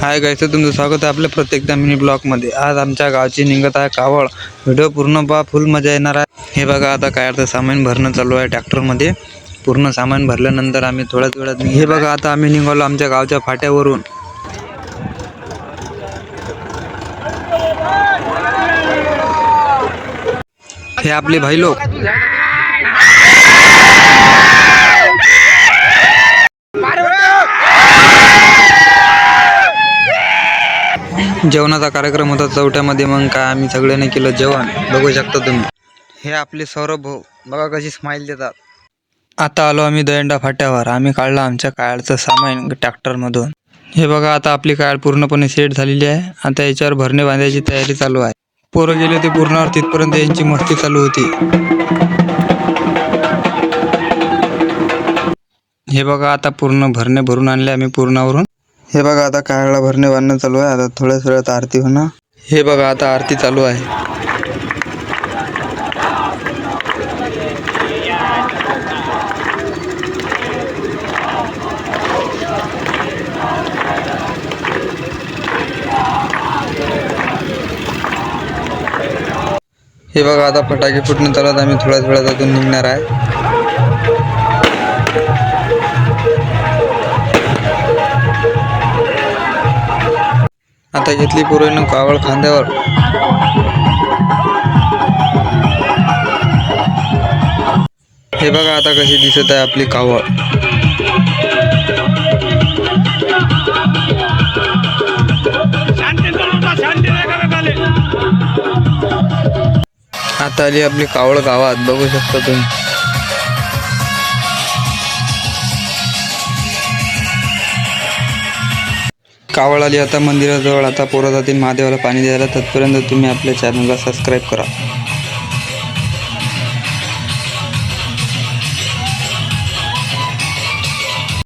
हाय गायचं तुमचं स्वागत आहे आपल्या प्रत्येक मिनी ब्लॉकमध्ये आज आमच्या गावची निघत आहे कावळ. व्हिडिओ पूर्ण पहा फुल मजा येणार आहे. हे बघा आता काय अर्थ सामान भरणं चालू आहे ट्रॅक्टरमध्ये पूर्ण सामान भरल्यानंतर आम्ही थोड्याच वेळात हे बघा आता आम्ही निघालो आमच्या गावच्या फाट्यावरून. हे आपले भाई लोक. जेवणाचा कार्यक्रम होता चौट्यामध्ये मग काय आम्ही सगळ्यांनी केलं जेवण. बघू शकता तुम्ही. हे आपले सौरभ भाऊ बघा कशी स्माईल देतात. आता आलो आम्ही दयंडा फाट्यावर. आम्ही काढलं आमच्या काळचं सामान ट्रॅक्टरमधून. हे बघा आता आपली काळ पूर्णपणे सेट झालेली आहे. आता याच्यावर भरणे बांधायची तयारी चालू आहे. पोरं गेले ते पूर्णावर तिथपर्यंत यांची मस्ती चालू होती. हे बघा आता पूर्ण भरणे भरून आणले आम्ही पूर्णावरून. हे बघा आता काळाला भरणे बांधणं चालू आहे. आता थोड्याच वेळात आरती होणार. हे बघा आता आरती चालू आहे. हे बघा आता फटाके फुटणं चालत आम्ही थोड्याच वेळात अजून निघणार आहे. आता घेतली पुरेनं कावळ खांद्यावर. हे बघा आता कशी दिसत आहे आपली कावळ. आता आली आपली कावळ गावात. बघू शकता तुम्ही. कावळ आली आता मंदिराजवळ. आता पोरं जातील महादेवाला पाणी द्यायला. तत्पर्यंत तुम्ही आपल्या चॅनलला सबस्क्राईब करा.